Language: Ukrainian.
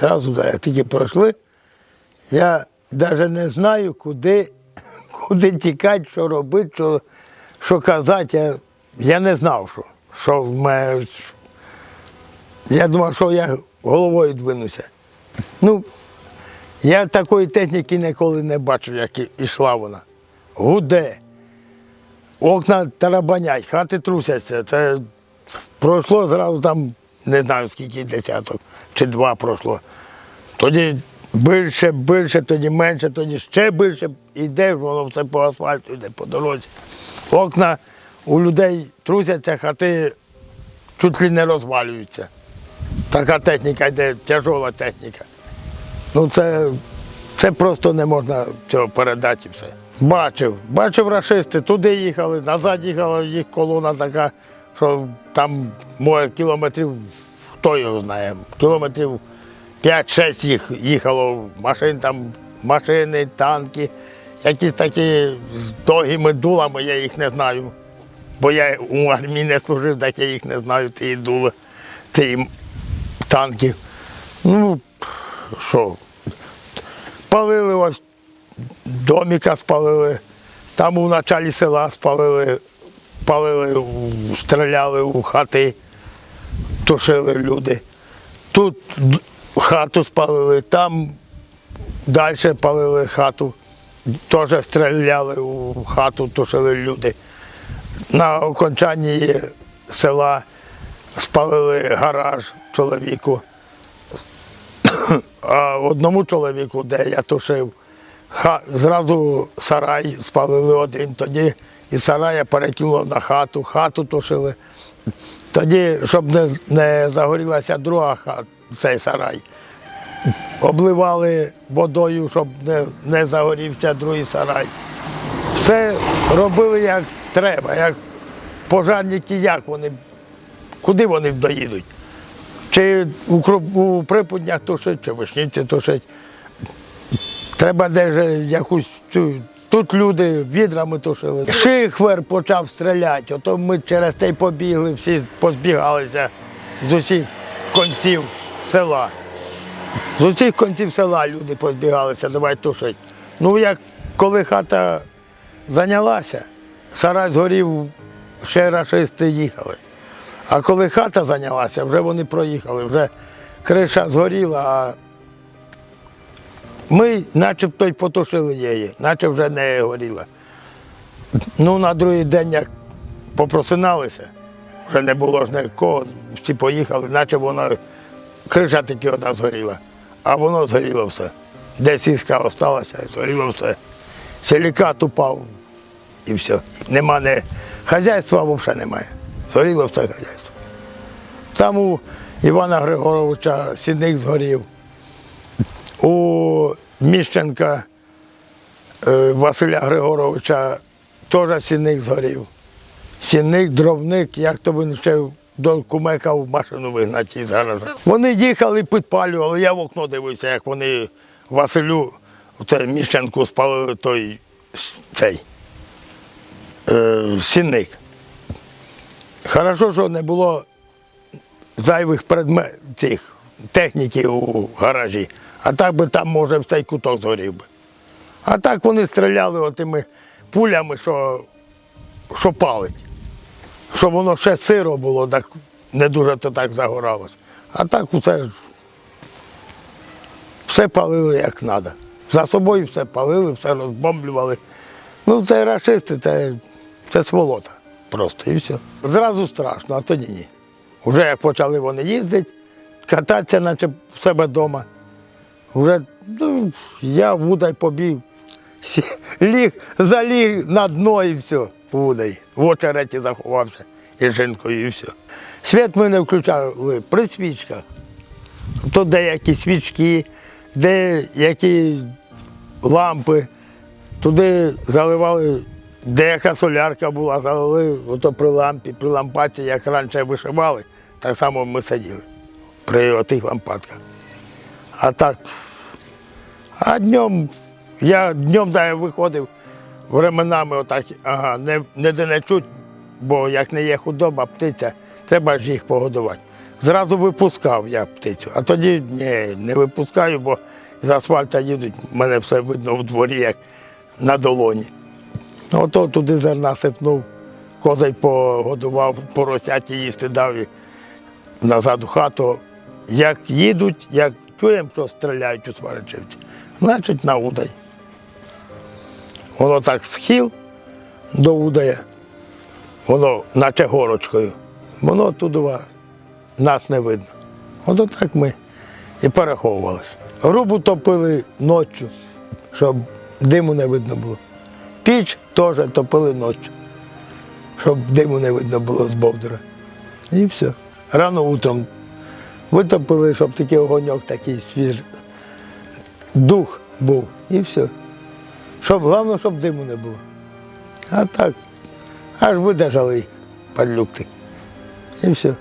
Зразу, як тільки пройшли, я навіть не знаю, куди, куди тікати, що робити, що, що казати. Я, я не знав, що, що в мене. Я думав, що я головою двинуся. Ну, я такої техніки ніколи не бачив, як і- йшла вона. Гуде. Окна тарабанять, хати трусяться. Це пройшло зразу там, не знаю скільки десяток чи два пройшло. Тоді більше, більше, тоді менше, тоді ще більше. Іде, воно все по асфальту йде по дорозі. Окна у людей трусяться, хати чуть ли не розвалюються. Така техніка йде, тяжола техніка. Ну це, це просто не можна цього передати і все. Бачив, бачив рашисти, туди їхали, назад їхала їх колона така, що там моє кілометрів, хто його знає, кілометрів 5-6 їх їхало машин, там машини, танки, якісь такі з довгими дулами, я їх не знаю. Бо я у армії не служив, так я їх не знаю, ті дули, ті танків. Ну, що, палили ось доміка спалили, там у началі села спалили, палили, стріляли у хати, тушили люди. Тут хату спалили, там далі палили хату, теж стріляли у хату, тушили люди. На окончанні села спалили гараж чоловіку. А одному чоловіку, де я тушив, зразу сарай спалили один, тоді із сарая перекинуло на хату, хату тушили. Тоді, щоб не, не загорілася друга хата, цей сарай, обливали водою, щоб не, не загорівся другий сарай. Все робили як треба, як пожарники, як вони, куди вони доїдуть. Чи у, у Припутнях тушить, чи в Вишнівці тушить. Треба десь якусь цю. Тут люди відрами тушили. Шихвер почав стріляти, ото ми через те й побігли, всі позбігалися з усіх кінців села. З усіх кінців села люди позбігалися, давай тушить. Ну, як коли хата зайнялася, сарай згорів, ще рашисти їхали. А коли хата зайнялася, вже вони проїхали, вже криша згоріла, а ми начебто й потушили її, наче вже не горіла. Ну, на другий день, як попросиналися, вже не було ж нікого, всі поїхали, наче воно криша таки одна згоріла, а воно згоріло все. Десь іскра осталася, згоріло все. Силікат упав і все. Нема не хазяйства взагалі немає. Згоріло все хазяйство. Там у Івана Григоровича сідник згорів. У Міщенка е, Василя Григоровича теж сінник згорів. Сінник, дровник, як то він ще до кумека в машину вигнати із гаража. Вони їхали, підпалювали, я в окно дивився, як вони Василю, це Міщенку спалили той цей е, сінник. Хорошо, що не було зайвих предметів техніки у гаражі. А так би там, може, цей куток згорів би. А так вони стріляли отими пулями, що, що палить. Щоб воно ще сиро було, так не дуже то так загоралось. А так усе ж все палили як треба. За собою все палили, все розбомблювали. Ну, це рашисти, це, це сволота просто і все. Зразу страшно, а тоді ні. Вже як почали вони їздити, кататися, наче в себе вдома. Вже ну, я в Удай побіг, сі- ліг, заліг на дно і все, в Удай. В очереті заховався із жінкою і все. Світ ми не включали при свічках. То деякі свічки, деякі лампи. Туди заливали, деяка солярка була, залили ото при лампі, при лампаці, як раніше вишивали, так само ми сиділи при тих лампадках. А так, а днем, я днем да, я виходив временами отак, ага, не, не не чуть, бо як не є худоба, птиця, треба ж їх погодувати. зразу випускав я птицю. А тоді ні, не випускаю, бо з асфальта їдуть, мене все видно в дворі, як на долоні. Ото туди зерна сипнув, козай погодував, поросяті їсти дав і назад у хату. Як їдуть, як чуємо, що стріляють у Сваричівці, значить на удай. Воно так схил до удая, воно наче горочкою. Воно туди нас не видно. Ото так ми і переховувалися. Грубу топили ночі, щоб диму не видно було. Піч теж топили ночі, щоб диму не видно було з бовдура. І все. Рано утром витопили, щоб такий огоньок такий свіжий. Дух був і все. Щоб, головне, щоб диму не було. А так, аж видержали їх падлюкти. І все.